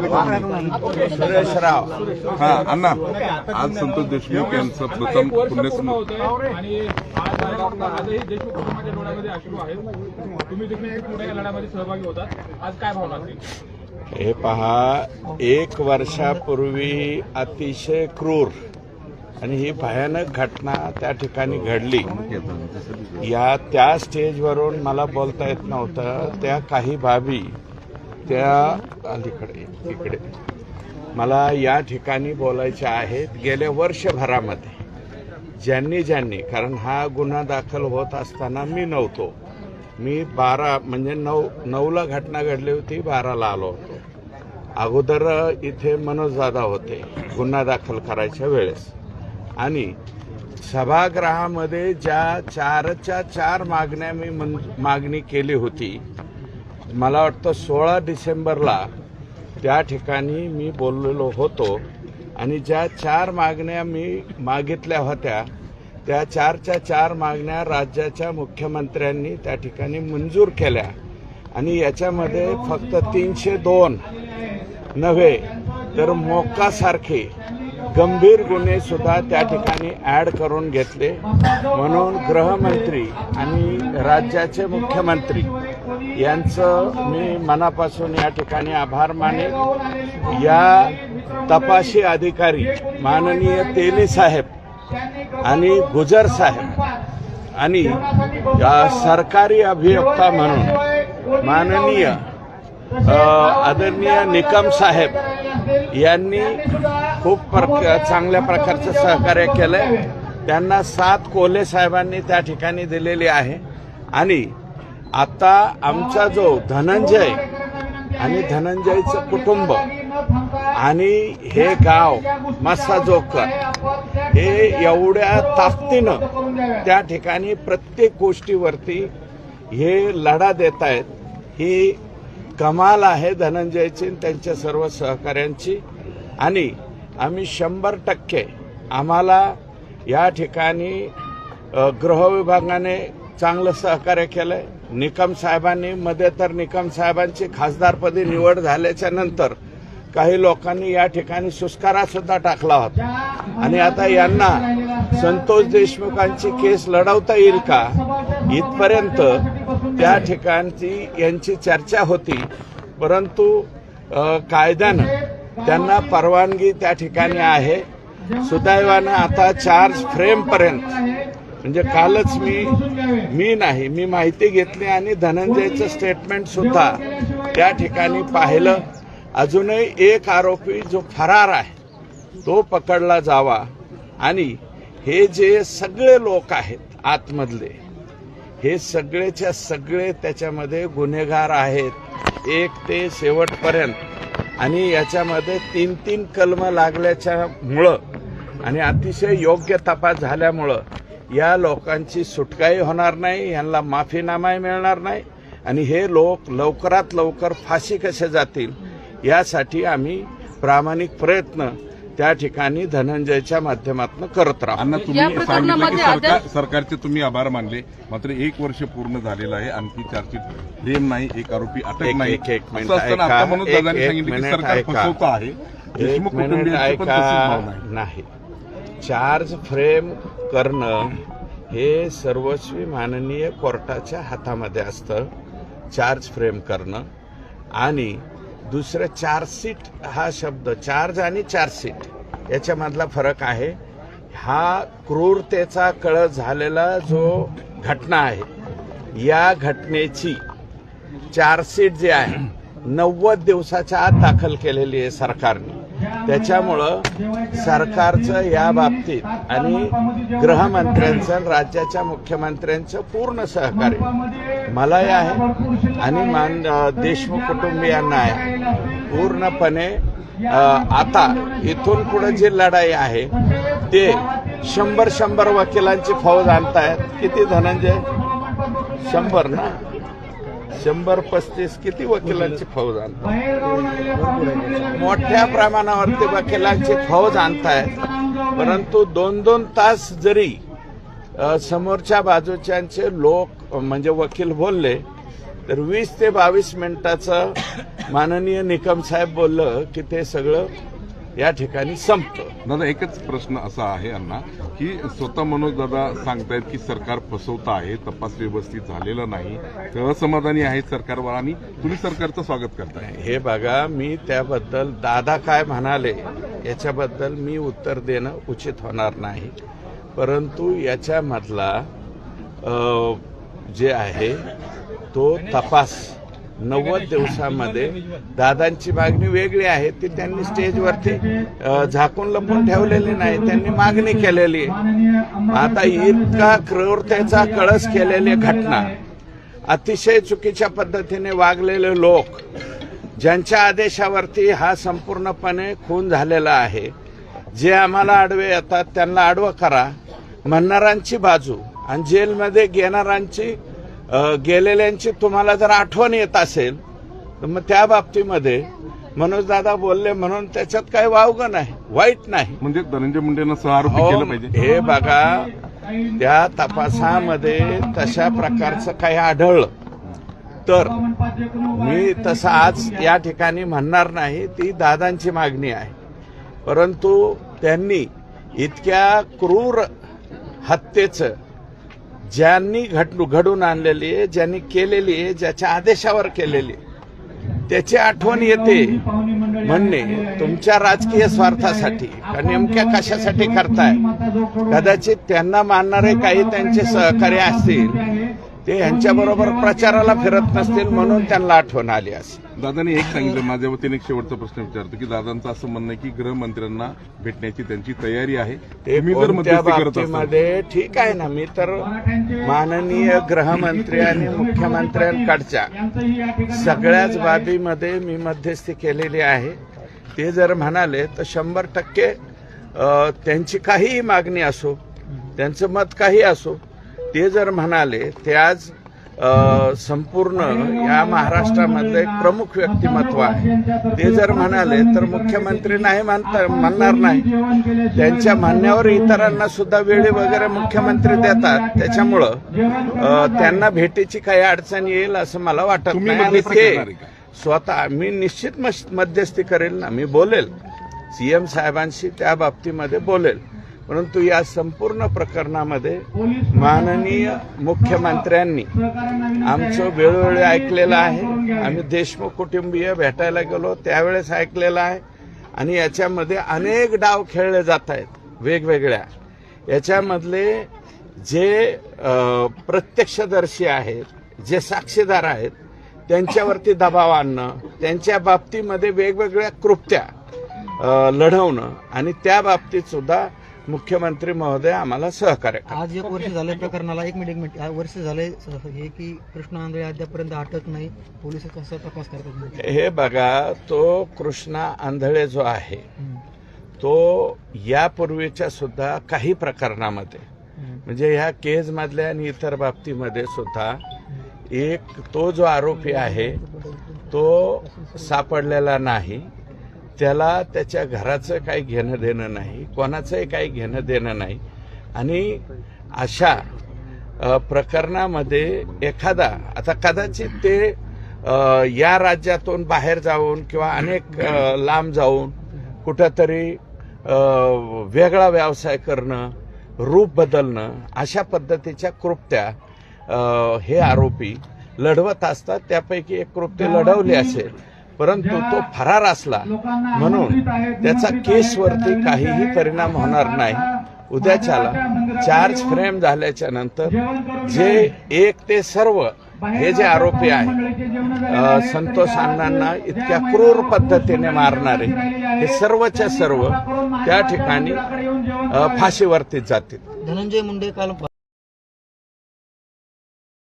सुरेश राव हा अण्णा. आज संतोष देशमुख यांचं प्रथम पुण्यस्मृती हे पहा एक वर्षापूर्वी अतिशय क्रूर आणि ही भयानक घटना त्या ठिकाणी घडली. या त्या स्टेजवरून मला बोलता येत नव्हतं. त्या काही बाबी त्या अलीकडे इकडे मला या ठिकाणी बोलायच्या आहेत गेल्या वर्षभरामध्ये. ज्यांनी ज्यांनी कारण हा गुन्हा दाखल होत असताना मी नव्हतो. मी बारा म्हणजे नऊ नऊला घटना घडली होती बाराला आलो होतो. अगोदर इथे मनोज दादा होते गुन्हा दाखल करायच्या वेळेस. आणि सभागृहामध्ये ज्या चारच्या चार मागण्या मी मन मागणी केली होती मला वाटतं सोळा डिसेंबरला त्या ठिकाणी मी बोललेलो होतो आणि ज्या चार मागण्या मी मागितल्या होत्या त्या चारच्या चार मागण्या राज्याच्या मुख्यमंत्र्यांनी त्या ठिकाणी मंजूर केल्या. आणि याच्यामध्ये फक्त तीनशे दोन नव्हे तर मोकासारखे गंभीर गुन्हे सुद्धा त्या ठिकाणी ऍड करून घेतले. म्हणून गृहमंत्री आणि राज्याचे मुख्यमंत्री यांचं मी मनापासून या ठिकाणी आभार माने या तपाशी अधिकारी माननीय तेली साहेब आणि गुजर साहेब आणि सरकारी अभियोक्ता म्हणून माननीय आदरणीय निकम साहेब यांनी खूप प्रक चांगल्या प्रकारचं सहकार्य केलं त्यांना सात कोल्हे साहेबांनी त्या ठिकाणी दिलेली आहे. आणि आता आमचा जो धनंजय आणि धनंजयचं कुटुंब आणि हे गाव मस्सा जोकर हे एवढ्या ताकदीनं त्या ठिकाणी प्रत्येक गोष्टीवरती हे लढा देत आहेत ही कमाल आहे धनंजयची आणि त्यांच्या सर्व सहकाऱ्यांची. आणि आम्ही शंभर टक्के आम्हाला या ठिकाणी गृहविभागाने चांगलं सहकार्य केलंय. निकम साहेबांनी मध्ये तर निकम साहेबांची खासदारपदी निवड झाल्याच्यानंतर काही लोकांनी या ठिकाणी सुस्कारा सुद्धा टाकला होता. आणि आता यांना संतोष देशमुखांची केस लढवता येईल का? इथपर्यंत त्या ठिकाणची यांची चर्चा होती. परंतु कायद्यानं त्यांना परवानगी त्या ठिकाणी आहे. सुदैवानं आता चार्ज फ्रेमपर्यंत म्हणजे कालच मी मी नाही मी माहिती घेतली आणि धनंजयचं स्टेटमेंट सुद्धा त्या ठिकाणी पाहिलं. अजूनही एक आरोपी जो फरार आहे तो पकडला जावा. आणि हे जे सगळे लोक आहेत आतमधले हे सगळेच्या सगळे त्याच्यामध्ये गुन्हेगार आहेत. एक ते शेवटपर्यंत. आणि याच्यामध्ये तीन तीन कलम लागल्याच्यामुळं आणि अतिशय योग्य तपास झाल्यामुळं या लोकांची सुटकाही होणार नाही यांना माफीनामाही मिळणार नाही आणि हे लोक लवकरात लवकर फाशी कसे जातील यासाठी आम्ही प्रामाणिक प्रयत्न त्या ठिकाणी धनंजयच्या माध्यमातून करत राहू. तुम्ही सांगितलं की सरकारचे तुम्ही आभार मानले. मात्र एक वर्ष पूर्ण झालेलं आहे. आणखी चार्जशीट फ्रेम नाही एक आरोपी अटक एक- नाही. एक- एक मिनिट देशमुख कुटुंबियांची आहे. नाही. चार्ज फ्रेम करणं हे सर्वस्वी माननीय कोर्टाच्या हातामध्ये असतं चार्ज फ्रेम करणं. आणि दुसरं चार्जशीट हा शब्द चार्ज आणि चार्जशीट याच्यामधला फरक आहे. हा क्रूरतेचा कळ झालेला जो घटना आहे या घटनेची चार्जशीट जी आहे नव्वद दिवसाच्या आत दाखल केलेली आहे सरकारने. त्याच्यामुळं सरकारचं या बाबतीत आणि गृहमंत्र्यांचं राज्याच्या मुख्यमंत्र्यांचं पूर्ण सहकार्य. मलाही आहे आणि मान देशमुख कुटुंबियांना आहे. पूर्णपणे आता इथून पुढे जी लढाई आहे ते शंभर शंभर वकिलांची फौज आणतायत. किती धनंजय? शंभर ना? शंभर पस्तीस किती वकिलांची फौज आणतात? मोठ्या प्रमाणावरती वकिलांची फौज आणतायत. परंतु दोन दोन तास जरी समोरच्या बाजूच्यांचे लोक म्हणजे वकील बोलले तर वीस ते बावीस मिनिटाचं माननीय निकम साहेब बोललं की ते सगळं या ठिकाणी संपतं. दादा एकच प्रश्न असा आहे अण्णा की स्वतः मनोज दादा सांगतायत की सरकार फसवत आहे तपास व्यवस्थित झालेला नाही असमाधानी आहेत सरकारवर आणि तुम्ही सरकारचं स्वागत करताय. हे बघा मी त्याबद्दल दादा काय म्हणाले याच्याबद्दल मी उत्तर देणं उचित होणार नाही. परंतु याच्यामधला जे आहे तो तपास नव्वद दिवसामध्ये दादांची मागणी वेगळी आहे ती त्यांनी स्टेजवरती झाकून लपून ठेवलेली नाही त्यांनी मागणी केलेली आहे. आता इतका क्रूरतेचा कळस केलेली घटना अतिशय चुकीच्या पद्धतीने वागलेले लोक ज्यांच्या आदेशावरती हा संपूर्णपणे खून झालेला आहे जे आम्हाला आडवे येतात त्यांना आडवं करा. म्हणणाऱ्यांची बाजू आणि जेलमध्ये अ, गेलेल्यांची तुम्हाला जर आठवण येत असेल तर मग त्या बाबतीमध्ये मनोज दादा बोलले म्हणून त्याच्यात काही वावगं नाही वाईट नाही. म्हणजे धनंजय मुंडेंना अहो, केलं पाहिजे. हे बघा त्या तपासामध्ये तशा प्रकारचं काही आढळलं. तर मी तसं आज या ठिकाणी म्हणणार नाही ती दादांची मागणी आहे. परंतु त्यांनी इतक्या क्रूर हत्येचं ज्यांनी घट घडून आणलेली आहे ज्यांनी केलेली आहे ज्याच्या आदेशावर केलेली आहे, त्याची आठवण येते. म्हणणे तुमच्या राजकीय स्वार्थासाठी नेमक्या कशासाठी करताय? कदाचित त्यांना मानणारे काही त्यांचे सहकार्य असतील ते यांच्याबरोबर प्रचाराला फिरत नसतील म्हणून त्यांना आठवण आली असेल. दादाने एक सांगितलं माझ्या वतीने एक शेवटचा प्रश्न विचारतो की दादांचं असं म्हणणं आहे की गृहमंत्र्यांना भेटण्याची त्यांची तयारी आहे. ते तुम्ही जर कोणत्या मध्यस्थी करत असाल. बाबतीमध्ये? ठीक आहे ना मी तर माननीय गृहमंत्री आणि मुख्यमंत्र्यांकडच्या सगळ्याच बाबीमध्ये मी मध्यस्थी केलेली आहे. ते जर म्हणाले तर शंभर टक्के त्यांची काहीही मागणी असो त्यांचं मत काही असो ते जर म्हणाले ते आज संपूर्ण या महाराष्ट्रामधलं एक प्रमुख व्यक्तिमत्व आहे. ते जर म्हणाले तर मुख्यमंत्री नाही म्हणता म्हणणार नाही. त्यांच्या म्हणण्यावर इतरांना सुद्धा वेळी वगैरे मुख्यमंत्री देतात. त्याच्यामुळं त्यांना भेटीची काही अडचण येईल असं मला वाटत नाही. आणि ते? स्वतः मी निश्चित मध्यस्थी करेल ना. मी बोलेल. सीएम साहेबांशी त्या बाबतीमध्ये बोलेल. परंतु या संपूर्ण प्रकरणामध्ये माननीय मुख्यमंत्र्यांनी आमचं वेळोवेळी ऐकलेलं आहे. आम्ही देशमुख कुटुंबीय भेटायला गेलो त्यावेळेस ऐकलेलं आहे. आणि याच्यामध्ये अनेक डाव खेळले जात आहेत वेगवेगळ्या. याच्यामधले जे प्रत्यक्षदर्शी आहेत जे साक्षीदार आहेत त्यांच्यावरती दबाव आणणं त्यांच्या बाबतीमध्ये वेगवेगळ्या कृत्या लढवणं आणि त्या बाबतीत सुद्धा मुख्यमंत्री महोदय आम्हाला सहकार्य. आज एक वर्ष झालं प्रकरणाला एक मिनिट एक मिनिट आज वर्ष झालंय हे की कृष्ण आंधळे अद्यापर्यंत अटक नाही पोलीस कसा तपास करतात हे बघा तो कृष्णा आंधळे जो आहे हम्म. तो यापूर्वीच्या सुद्धा काही प्रकरणामध्ये हम्म. म्हणजे ह्या केजमधल्या आणि इतर बाबतीमध्ये सुद्धा एक तो जो आरोपी आहे तो सापडलेला नाही त्याला त्याच्या घराचं काही घेणं देणं नाही कोणाचंही काही घेणं देणं नाही. आणि अशा प्रकरणामध्ये एखादा आता कदाचित ते या राज्यातून बाहेर जाऊन किंवा अनेक लांब जाऊन कुठंतरी वेगळा व्यवसाय करणं रूप बदलणं अशा पद्धतीच्या कृपत्या हे आरोपी लढवत असतात. त्यापैकी एक कृत्य लढवली असेल. परंतु तो फरार असला म्हणून त्याचा केसवरती काहीही परिणाम होणार नाही. उद्याच्याला चार्ज फ्रेम झाल्याच्यानंतर जे एक ते सर्व हे जे आरोपी आहे संतोष अण्णांना इतक्या क्रूर पद्धतीने मारणारे हे सर्वच्या सर्व त्या ठिकाणी फाशीवरती जातील. धनंजय मुंडे काल